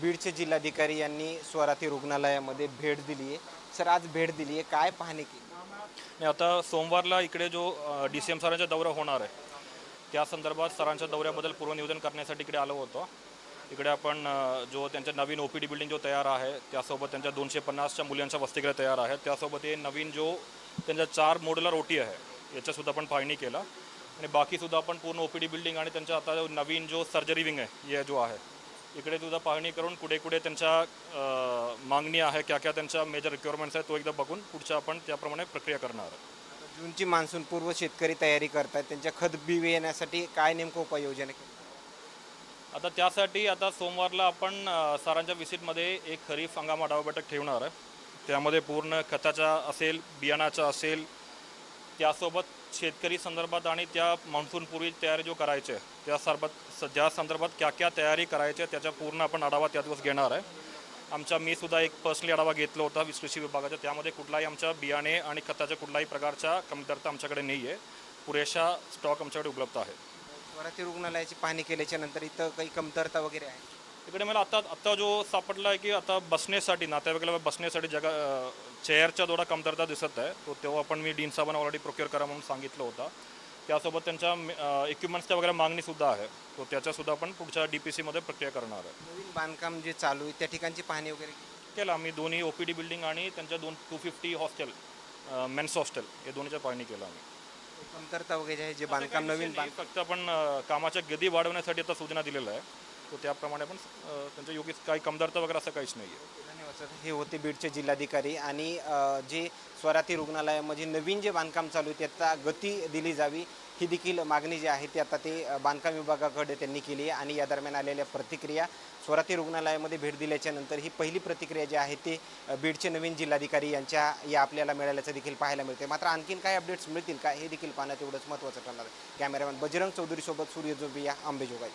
बीडचे जिल्हाधिकारी यांनी स्वराती रुग्णालयामध्ये भेट दिली आहे. सर आज भेट दिली आहे. काय पाहणी केली? आणि आता सोमवारला इकडे जो डी सी एम सरांचा दौरा होणार आहे त्या संदर्भात सरांच्या दौऱ्याबद्दल पूर्वनियोजन करण्यासाठी इकडे आलो होतो. इकडे आपण जो त्यांच्या नवीन ओ पी डी बिल्डिंग जो तयार आहे त्यासोबत त्यांच्या दोनशे पन्नासच्या मुलांच्या वसतिगृह तयार आहे त्यासोबत हे नवीन जो त्यांच्या चार मॉड्युलर ओटी आहे याच्यासुद्धा आपण पाहणी केला. आणि बाकीसुद्धा आपण पूर्ण ओ पी डी बिल्डिंग आणि त्यांच्या आता जो नवीन जो सर्जरी विंग आहे हे जो आहे इकडे सुद्धा पाहणी करून कुठे कुठे त्यांच्या मागणी आहे क्या क्या त्यांच्या मेजर रिक्वायरमेंट्स आहे तो एकदा बघून पुढच्या आपण त्याप्रमाणे प्रक्रिया करणार. जूनची मान्सून पूर्व शेतकरी तयारी करतात त्यांच्या खत बी येण्यासाठी काय नेमकं उपाययोजना केली? आता त्यासाठी आता सोमवारला आपण सरांच्या विसिटमध्ये एक खरीप हंगाम आढावा बैठक ठेवणार आहे. त्यामध्ये पूर्ण खताचा असेल बियाणाचा असेल त्यासोबत शेतकरी संदर्भात आणि त्या मान्सूनपूर्वी तयारी जो करायचे त्या सर्वात ज्या संदर्भात क्या क्या तयारी करायची त्याचा पूर्ण आपण आढावा त्या दिवस घेणार आहे. आमच्या मी सुद्धा एक पर्सनली आढावा घेतला होता वीस कृषी विभागाचा. त्यामध्ये कुठलाही आमच्या बियाणे आणि खताच्या कुठल्याही प्रकारच्या कमतरता आमच्याकडे नाही आहे पुरेशा स्टॉक आमच्याकडे उपलब्ध आहे. स्वराती रुग्णालयाची पाहणी केल्याच्यानंतर इथं काही कमतरता वगैरे आहे? इकडे मला आता आत्ता जो सापडला आहे की आता बसण्यासाठी नातेवाईकाला बसण्यासाठी जगा चेअरच्या थोडा कमतरता दिसत आहे. तो तेव्हा आपण मी डीन साहेबांना ऑलरेडी प्रोक्युअर करा म्हणून सांगितलं होता. त्यासोबत त्यांच्या इक्विपमेंट्सच्या वगैरे मागणीसुद्धा आहे. तो त्याच्यासुद्धा आपण पुढच्या डी पी सीमध्ये प्रक्रिया करणार आहे. नवीन बांधकाम जे चालू आहे त्या ठिकाणची पाहणी वगैरे केली. आम्ही. दोन्ही ओ पी डी बिल्डिंग आणि त्यांच्या दोन two fifty hostel men's hostel हे दोन्हीच्या पाहणी केलं आम्ही. कमतरता वगैरे आहे जे बांधकाम नवीन फक्त आपण कामाच्या गती वाढवण्यासाठी आता सूचना दिलेल्या आहे तो त्याप्रमाणे पण त्यांच्या योग्य काही कमतरता वगैरे असं काहीच नाही आहे धन्यवाद सर. हे होते बीडचे जिल्हाधिकारी आणि अ, जे स्वराती रुग्णालयामध्ये नवीन जे बांधकाम चालू आहे त्याचा गती दिली जावी ही देखील मागणी जी आहे ती आता ते अ, बांधकाम विभागाकडे त्यांनी केली आहे आणि या दरम्यान आलेल्या प्रतिक्रिया स्वराती रुग्णालयामध्ये भेट दिल्याच्या नंतर ही पहिली प्रतिक्रिया जी आहे ते अ, बीडचे नवीन जिल्हाधिकारी यांच्या या आपल्याला मिळाल्याचं देखील पाहायला मिळते मात्र आणखीन काय अपडेट्स मिळतील का हे देखील पाहणं तेवढंच महत्त्वाचं ठरणार आहे. कॅमेरामॅन बजरंग चौधरीसोबत सूर्य जोबिया आंबेजोगाई.